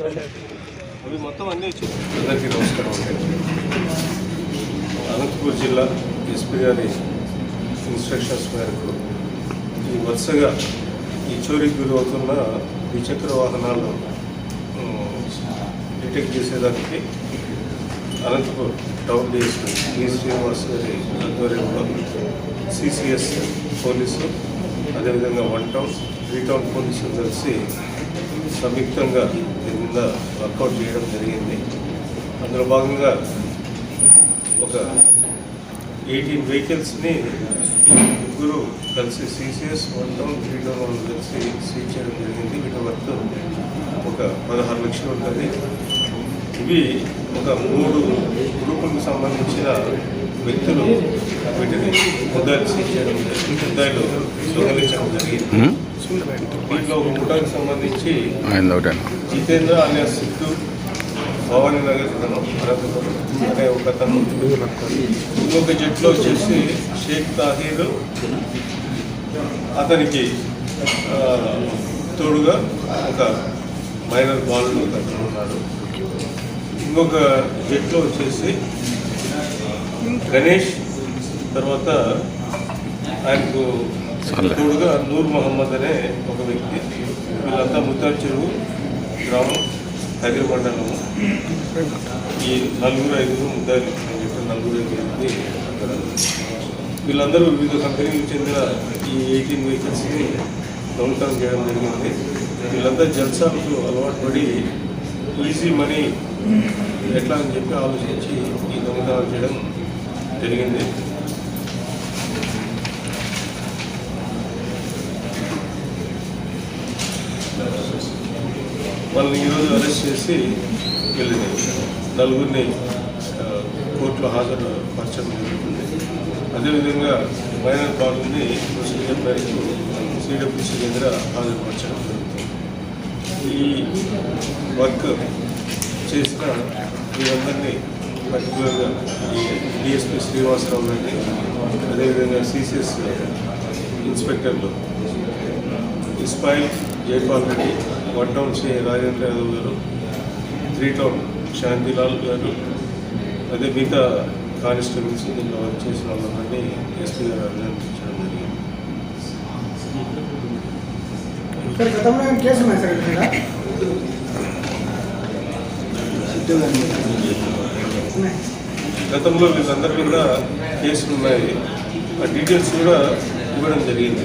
రండి అవి మొత్తం అన్నీ అందరికీ నమస్కారం. అండి అనంతపూర్ జిల్లా ఎస్పీ గారి ఇన్స్ట్రక్షన్స్ మేరకు ఈ వరుసగా ఈ చోరీకి గురవుతున్న ద్విచక్ర వాహనాలు టెక్ చేసేదానికి అనంతపూర్ టౌన్ డిఎస్పీ ఈ శ్రీనివాస్ గారి ఆధ్వర్యంలో సిసిఎస్ పోలీసు అదేవిధంగా వన్ టౌన్ త్రీ టౌన్ పోలీసులు కలిసి సంయుక్తంగా దీని మీద వర్కౌట్ చేయడం జరిగింది. అందులో భాగంగా ఒక ఎయిటీన్ వెహికల్స్ని ముగ్గురు కలిసి CCS one town three town వాళ్ళు కలిసి సీజ్ చేయడం జరిగింది. వీటి వర్త్ ఒక పదహారు లక్షలు ఉంటుంది. ఇవి ఒక మూడు గ్రూపులకు సంబంధించిన వ్యక్తులు వీటిని ముద్దాయిలు చేయడం ముద్దాయిలు దొంగలించడం జరిగింది. దీంట్లో ఒక ముఠాకి సంబంధించి జితేంద్ర అనే సిద్ధు భవానీ నగర్ అతను అనంతపురం అనే ఒక అతను. ఇంకొక జట్లో వచ్చేసి షేక్ తాహీర్. అతనికి తోడుగా ఒక మైనర్ బాలుడు అతను ఉన్నాడు. ఇంకొక జట్లో వచ్చేసి గణేష్ తర్వాత ఆయనకు. తోడుగా నూర్ మహమ్మద్ అనే ఒక వ్యక్తి. వీళ్ళంతా ముత్తారు చెరువు గ్రామం కదిరి మండలము ఈ నలుగురు ఐదుగురు చెప్పిన నలుగురు అక్కడ. వీళ్ళందరూ వివిధ కంపెనీలకు చెందిన ఈ ఎయిటీన్ వెహికల్స్ని దొంగతనం చేయడం జరిగింది. వీళ్ళంతా జల్సాలకు అలవాటు పడి ఈజీ మనీ ఎట్లా అని చెప్పి ఆలోచించి ఈ దొంగతనాలు చేయడం జరిగింది. వాళ్ళని ఈరోజు అరెస్ట్ చేసి వెళ్ళింది. నలుగురిని కోర్టులో హాజరు పరచడం జరుగుతుంది. అదేవిధంగా మైనర్ బాలుని ప్రొసీజర్ మేరకు సిడబ్ల్యూసీ దగ్గర హాజరుపరచడం జరుగుతుంది. ఈ వర్క్ చేసిన వీరందరినీ పర్టికులర్గా ఈ డిఎస్పీ శ్రీనివాసరావు గారిని అదేవిధంగా సిసిఎస్ ఇన్స్పెక్టర్లు ఇస్మాయిల్ జైపాల్ రెడ్డి వన్ టౌన్ శ్రీ రాజేంద్ర యాదవ్ గారు త్రీ టౌన్ శాంతిలాల్ గారు అదే మిగతా కానిస్టేబుల్స్ దీంట్లో వర్క్ చేసిన వాళ్ళందరినీ ఎస్పీ గారు అభినందించడం జరిగింది. సార్ గతంలో ఏం కేసు ఉన్నాయి సార్ గతంలో వీళ్ళందరి మీద కేసులు ఉన్నాయి. ఆ డీటెయిల్స్ కూడా ఇవ్వడం జరిగింది.